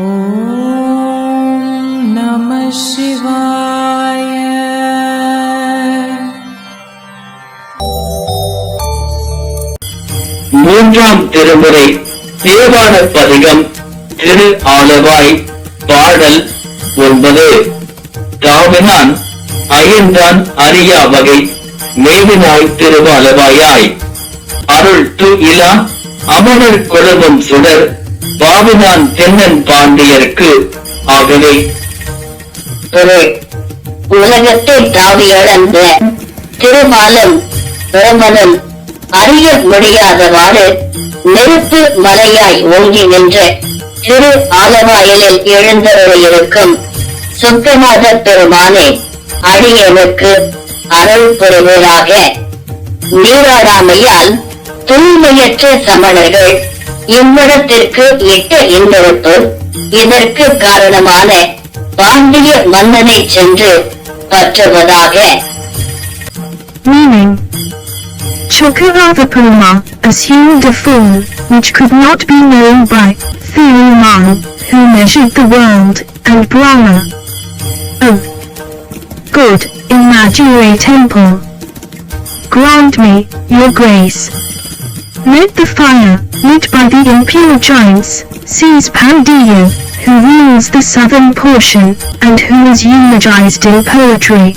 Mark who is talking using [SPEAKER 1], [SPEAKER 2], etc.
[SPEAKER 1] ஓம் நம சிவாய
[SPEAKER 2] மூன்றாம் திருமுறை தேவான பதிகம் திரு ஆளவாய் பாடல் ஒன்பது. தாமினான் அயன்றான் அறியா வகை மேவினாய் திருவாலவாயாய் அருள் தூயிலா அமரர் குழவும் சுடர் பாபுதான் தென்னன் பாண்டியருக்கு ஆகவே
[SPEAKER 3] உலகத்தை தாவி இழந்த திருமாலும் பிரமனும் அறிய முடியாதவாறு நெருப்பு மலையாய் ஓங்கி நின்ற திரு ஆலவாயலில் எழுந்தருளியிருக்கும் சுத்தநாத பெருமானே அடியனுக்கு அருள் புரிவதாக நீராடாமையால் தூய்மையற்ற சமணர்கள் இவ்விடத்திற்கு இட்ட இந்நெருப்பு இதற்கு காரணமான பாண்டிய மன்னனை சென்று பற்றுவதாக
[SPEAKER 4] Meaning Chokaravapuma assumed a form which could not be known by Thirumal, who measured the world, and Brahma. Oh! Good, imaginary temple. Grant me, your grace. Let the fire, lit by the imperial giants, seize Pandion, who rules the southern portion, and who is eulogized in poetry.